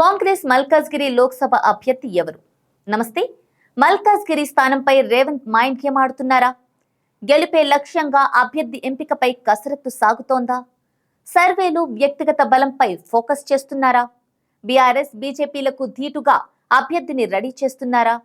కాంగ్రెస్ మల్కాజ్గిరి లోక్సభ అభ్యర్థి ఎవరు? నమస్తే. మల్కాజ్గిరి స్థానంపై రేవంత్ మైండ్ గేమ్ ఆడుతున్నారా గెలిపే లక్ష్యంగా అభ్యర్థి ఎంపికపై కసరత్తు సాగుతోందా? సర్వేలు వ్యక్తిగత బలంపై ఫోకస్ చేస్తున్నారా? బీఆర్ఎస్ బీజేపీలకు ధీటుగా అభ్యర్థిని రెడీ చేస్తున్నారా?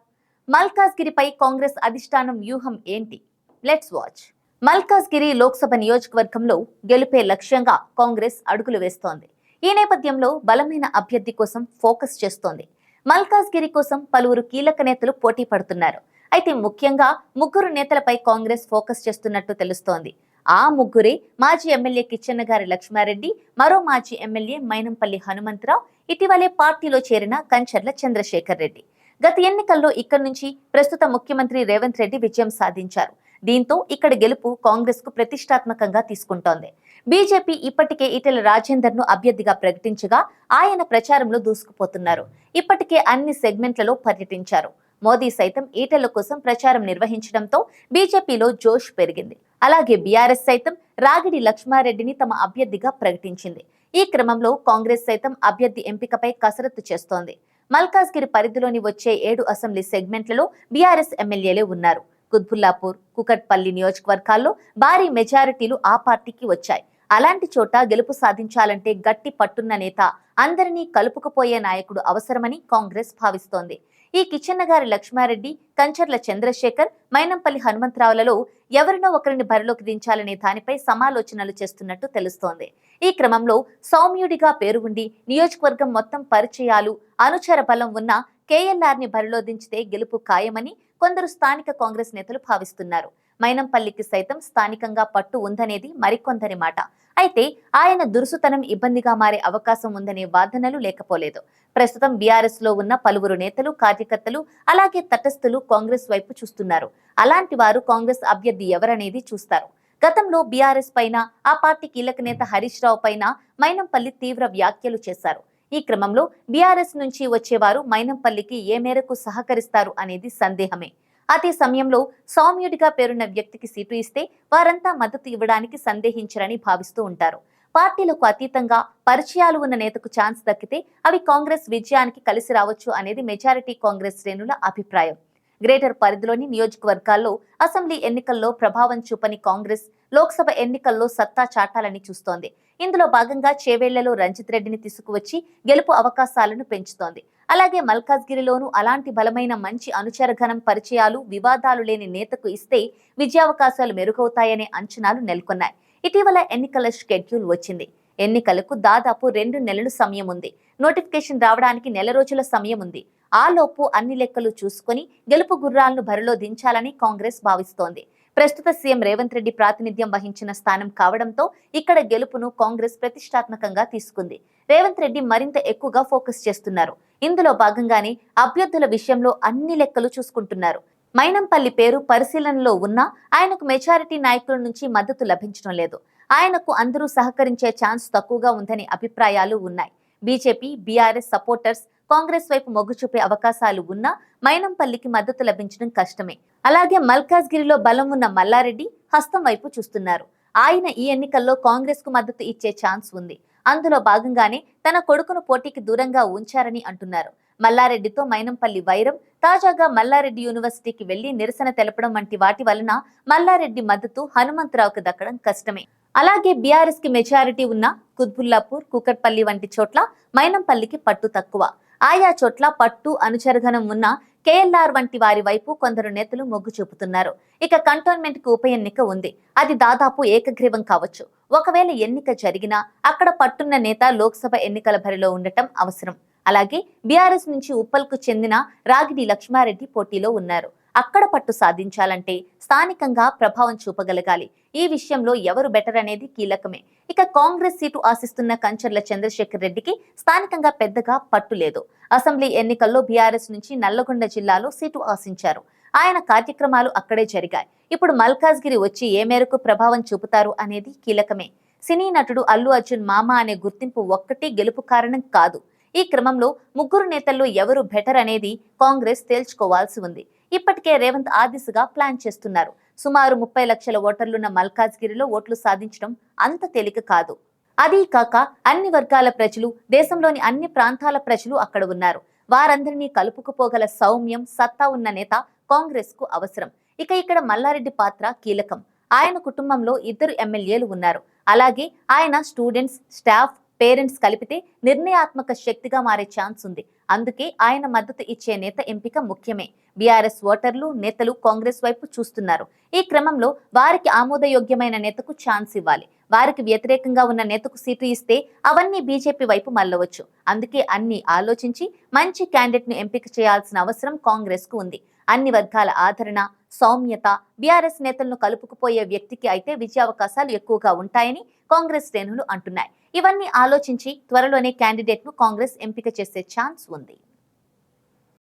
మల్కాజ్గిరిపై కాంగ్రెస్ అధిష్టానం వ్యూహం ఏంటి? Let's watch. మల్కాజ్గిరి లోక్సభ నియోజకవర్గంలో గెలుపే లక్ష్యంగా కాంగ్రెస్ అడుగులు వేస్తోంది. ఈ నేపథ్యంలో బలమైన అభ్యర్థి కోసం ఫోకస్ చేస్తోంది. మల్కాజ్గిరి కోసం పలువురు కీలక నేతలు పోటీ పడుతున్నారు. అయితే ముఖ్యంగా ముగ్గురు నేతలపై కాంగ్రెస్ ఫోకస్ చేస్తున్నట్టు తెలుస్తోంది. ఆ ముగ్గురే మాజీ ఎమ్మెల్యే కిచ్చెన్నగారి లక్ష్మారెడ్డి మరో మాజీ ఎమ్మెల్యే మైనంపల్లి హనుమంతరావు ఇటీవలే పార్టీలో చేరిన కంచర్ల చంద్రశేఖర్ రెడ్డి. గత ఎన్నికల్లో ఇక్కడి నుంచి ప్రస్తుత ముఖ్యమంత్రి రేవంత్ రెడ్డి విజయం సాధించారు. దీంతో ఇక్కడ గెలుపు కాంగ్రెస్కు ప్రతిష్టాత్మకంగా తీసుకుంటోంది. బీజేపీ ఇప్పటికే ఈటెల రాజేందర్ను అభ్యర్థిగా ప్రకటించగా ఆయన ప్రచారంలో దూసుకుపోతున్నారు. ఇప్పటికే అన్ని సెగ్మెంట్లలో పర్యటించారు. మోదీ సైతం ఈటెల కోసం ప్రచారం నిర్వహించడంతో బీజేపీలో జోష్ పెరిగింది. అలాగే బీఆర్ఎస్ సైతం రాగిడి లక్ష్మారెడ్డిని తమ అభ్యర్థిగా ప్రకటించింది. ఈ క్రమంలో కాంగ్రెస్ సైతం అభ్యర్థి ఎంపికపై కసరత్తు చేస్తోంది. మల్కాజ్గిరి పరిధిలోని వచ్చే ఏడు అసెంబ్లీ సెగ్మెంట్లలో బీఆర్ఎస్ ఎమ్మెల్యేలే ఉన్నారు. కుత్బుల్లాపూర్ కుకట్పల్లి నియోజకవర్గాల్లో భారీ మెజారిటీలు ఆ పార్టీకి వచ్చాయి. అలాంటి చోట గెలుపు సాధించాలంటే గట్టి పట్టున్న నేత అందరినీ కలుపుకుపోయే నాయకుడు అవసరమని కాంగ్రెస్ భావిస్తోంది. ఈ కిచెన్నగారి లక్ష్మారెడ్డి కంచర్ల చంద్రశేఖర్ మైనంపల్లి హనుమంతరావులలో ఎవరినో ఒకరిని బరిలోకి దించాలనే దానిపై సమాలోచనలు చేస్తున్నట్టు తెలుస్తోంది. ఈ క్రమంలో సౌమ్యుడిగా పేరు ఉండి నియోజకవర్గం మొత్తం పరిచయాలు అనుచర బలం ఉన్న కేఎల్ఆర్ని బరిలో దించితే గెలుపు ఖాయమని కొందరు స్థానిక కాంగ్రెస్ నేతలు భావిస్తున్నారు. మైనంపల్లికి సైతం స్థానికంగా పట్టు ఉందనేది మరికొందరి మాట. అయితే ఆయన దురుసుతనం ఇబ్బందిగా మారే అవకాశం ఉందనే వాదనలు లేకపోలేదు. ప్రస్తుతం బీఆర్ఎస్లో ఉన్న పలువురు నేతలు కార్యకర్తలు అలాగే తటస్థులు కాంగ్రెస్ వైపు చూస్తున్నారు. అలాంటి వారు కాంగ్రెస్ అభ్యర్థి ఎవరనేది చూస్తారు. గతంలో బీఆర్ఎస్ పైన ఆ పార్టీ కీలక నేత హరీష్ రావు పైన మైనంపల్లి తీవ్ర వ్యాఖ్యలు చేశారు. ఈ క్రమంలో బీఆర్ఎస్ నుంచి వచ్చేవారు మైనంపల్లికి ఏ మేరకు సహకరిస్తారు అనేది సందేహమే. అదే సమయంలో సౌమ్యుడిగా పేరున్న వ్యక్తికి సీటు ఇస్తే వారంతా మద్దతు ఇవ్వడానికి సందేహించరని భావిస్తూ ఉంటారు. పార్టీలకు అతీతంగా పరిచయాలు ఉన్న నేతకు ఛాన్స్ దక్కితే అవి కాంగ్రెస్ విజయానికి కలిసి రావచ్చు అనేది మెజారిటీ కాంగ్రెస్ శ్రేణుల అభిప్రాయం. గ్రేటర్ పరిధిలోని నియోజకవర్గాల్లో అసెంబ్లీ ఎన్నికల్లో ప్రభావం చూపని కాంగ్రెస్ లోక్సభ ఎన్నికల్లో సత్తా చాటాలని చూస్తోంది. ఇందులో భాగంగా చేవేళ్ళలో రంజిత్ రెడ్డిని తీసుకువచ్చి గెలుపు అవకాశాలను పెంచుతోంది. అలాగే మల్కాజ్గిరిలోనూ అలాంటి బలమైన మంచి అనుచరఘనం పరిచయాలు వివాదాలు లేని నేతకు ఇస్తే విజయావకాశాలు మెరుగవుతాయనే అంచనాలు నెలకొన్నాయి. ఇటీవల ఎన్నికల షెడ్యూల్ వచ్చింది. ఎన్నికలకు దాదాపు రెండు నెలలు సమయం ఉంది. నోటిఫికేషన్ రావడానికి నెల రోజుల సమయం ఉంది. ఆ లోపు అన్ని లెక్కలు చూసుకొని గెలుపు గుర్రాలను బరిలో దించాలని కాంగ్రెస్ భావిస్తోంది. ప్రస్తుత సీఎం రేవంత్ రెడ్డి ప్రాతినిధ్యం వహించిన స్థానం కావడంతో ఇక్కడ గెలుపును కాంగ్రెస్ ప్రతిష్టాత్మకంగా తీసుకుంది. రేవంత్ రెడ్డి మరింత ఎక్కువగా ఫోకస్ చేస్తున్నారు. ఇందులో భాగంగానే అభ్యర్థుల విషయంలో అన్ని లెక్కలు చూసుకుంటున్నారు. మైనంపల్లి పేరు పరిశీలనలో ఉన్నా ఆయనకు మెజారిటీ నాయకుల నుంచి మద్దతు లభించడం లేదు. ఆయనకు అందరూ సహకరించే ఛాన్స్ తక్కువగా ఉందని అభిప్రాయాలు ఉన్నాయి. బీజేపీ బీఆర్ఎస్ సపోర్టర్స్ కాంగ్రెస్ వైపు మొగ్గు చూపే అవకాశాలు ఉన్నా మైనంపల్లికి మద్దతు లభించడం కష్టమే. అలాగే మల్కాజ్గిరిలో బలం ఉన్న మల్లారెడ్డి హస్తం వైపు చూస్తున్నారు. ఆయన ఈ ఎన్నికల్లో కాంగ్రెస్కు మద్దతు ఇచ్చే ఛాన్స్ ఉంది. అందులో భాగంగానే తన కొడుకును పోటీకి దూరంగా ఉంచారని అంటున్నారు. మల్లారెడ్డితో మైనంపల్లి వైరం తాజాగా మల్లారెడ్డి యూనివర్సిటీకి వెళ్ళి నిరసన తెలపడం వంటి వాటి వలన మల్లారెడ్డి మద్దతు హనుమంతరావుకు దక్కడం కష్టమే. అలాగే బీఆర్ఎస్కి మెజారిటీ ఉన్న కుత్బుల్లాపూర్ కుకట్పల్లి వంటి చోట్ల మైనంపల్లికి పట్టు తక్కువ. ఆయా చోట్ల పట్టు అనుచరధనం ఉన్న కేఎల్ఆర్ వంటి వారి వైపు కొందరు నేతలు మొగ్గు చూపుతున్నారు. ఇక కంటోన్మెంట్కు ఉప ఎన్నిక ఉంది. అది దాదాపు ఏకగ్రీవం కావచ్చు. ఒకవేళ ఎన్నిక జరిగినా అక్కడ పట్టున్న నేత లోక్సభ ఎన్నికల బరిలో ఉండటం అవసరం. అలాగే బీఆర్ఎస్ నుంచి ఉప్పల్కు చెందిన రాగిడి లక్ష్మారెడ్డి పోటీలో ఉన్నారు. అక్కడ పట్టు సాధించాలంటే స్థానికంగా ప్రభావం చూపగలగాలి. ఈ విషయంలో ఎవరు బెటర్ అనేది కీలకమే. ఇక కాంగ్రెస్ సీటు ఆశిస్తున్న కంచర్ల చంద్రశేఖర్ రెడ్డికి స్థానికంగా పెద్దగా పట్టు లేదు. అసెంబ్లీ ఎన్నికల్లో బీఆర్ఎస్ నుంచి నల్లగొండ జిల్లాలో సీటు ఆశించారు. ఆయన కార్యక్రమాలు అక్కడే జరిగాయి. ఇప్పుడు మల్కాజ్గిరి వచ్చి ఏ మేరకు ప్రభావం చూపుతారు అనేది కీలకమే. సినీ నటుడు అల్లు అర్జున్ మామ అనే గుర్తింపు ఒక్కటి గెలుపు కారణం కాదు. ఈ క్రమంలో ముగ్గురు నేతల్లో ఎవరు బెటర్ అనేది కాంగ్రెస్ తేల్చుకోవాల్సి ఉంది. ఇప్పటికే రేవంత్ ఆ దిశగా ప్లాన్ చేస్తున్నారు. సుమారు ముప్పై లక్షల ఓటర్లున్న మల్కాజ్గిరిలో ఓట్లు సాధించడం అంత తేలిక కాదు. అదీ కాక అన్ని వర్గాల ప్రజలు దేశంలోని అన్ని ప్రాంతాల ప్రజలు అక్కడ ఉన్నారు. వారందరినీ కలుపుకుపోగల సౌమ్యం సత్తా ఉన్న నేత కాంగ్రెస్కు అవసరం. ఇక ఇక్కడ మల్లారెడ్డి పాత్ర కీలకం. ఆయన కుటుంబంలో ఇద్దరు ఎమ్మెల్యేలు ఉన్నారు. అలాగే ఆయన స్టూడెంట్స్ స్టాఫ్ పేరెంట్స్ కలిపితే నిర్ణయాత్మక శక్తిగా మారే ఛాన్స్ ఉంది. అందుకే ఆయన మద్దతు ఇచ్చే నేత ఎంపిక ముఖ్యమే. బీఆర్ఎస్ ఓటర్లు నేతలు కాంగ్రెస్ వైపు చూస్తున్నారు. ఈ క్రమంలో వారికి ఆమోదయోగ్యమైన నేతకు ఛాన్స్ ఇవ్వాలి. వారికి వ్యతిరేకంగా ఉన్న నేతకు సీటు ఇస్తే అవన్నీ బీజేపీ వైపు మళ్ళవచ్చు. అందుకే అన్ని ఆలోచించి మంచి క్యాండిడేట్ను ఎంపిక చేయాల్సిన అవసరం కాంగ్రెస్కు ఉంది. అన్ని వర్గాల ఆదరణ సౌమ్యత బీఆర్ఎస్ నేతలను కలుపుకుపోయే వ్యక్తికి అయితే విజయావకాశాలు ఎక్కువగా ఉంటాయని కాంగ్రెస్ శ్రేణులు అంటున్నాయి. ఇవన్నీ ఆలోచించి త్వరలోనే క్యాండిడేట్ను కాంగ్రెస్ ఎంపిక చేసే ఛాన్స్ ఉంది.